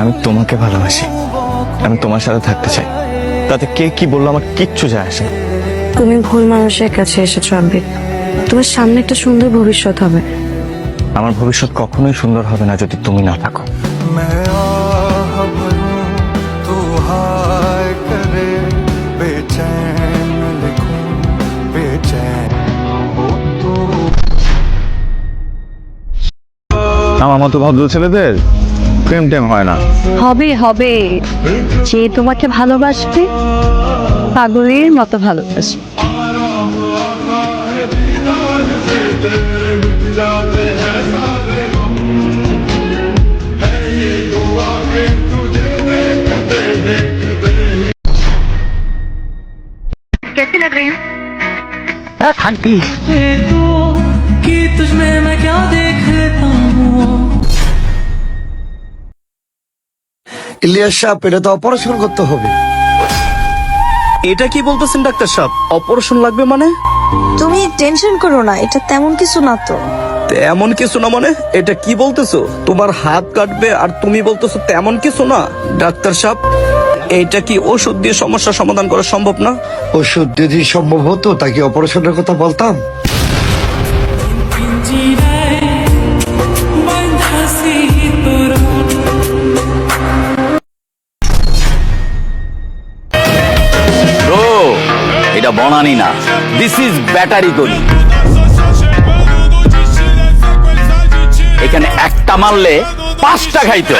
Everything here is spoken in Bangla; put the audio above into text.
আমি তোমাকে ভালোবাসি। আমি তোমার সাথে থাকতে চাই। তাতে কে কি বলল আমার কিচ্ছু যায় আসে তুমি ভুল মানুষের কাছে এসেছ আমি তোমার সামনে একটা সুন্দর ভবিষ্যৎ হবে। আমার ভবিষ্যৎ কখনোই সুন্দর হবে না যদি তুমি না থাকো। আমার মতো ভদ্র ছেলেদের? প্রেম টেম হয় না হবে হবে যে তোমাকে ভালোবাসবে পাগলের মতো ভালোবাসবে कि तुझमें मैं क्या देख ইলিয়াস সাহেব এটা তো অপারেশন করতে হবে। এটা কি বলতেছেন ডাক্তার সাহেব? অপারেশন লাগবে মানে? তুমি টেনশন করো না এটা তেমন কিছু না তো। তেমন কিছু না মানে? এটা কি বলতেছো? তোমার হাত কাটবে আর তুমি বলতেছো তেমন কিছু না? ডাক্তার সাহেব এটা কি ওষুধ দিয়ে সমস্যা সমাধান করা সম্ভব না? ওষুধ যদি সম্ভব হতো তাকে অপারেশনের কথা বলতাম। এটা বনানি না। দিস ইজ ব্যাটারি গলি এখানে একটা মারলে পাঁচটা খাইতে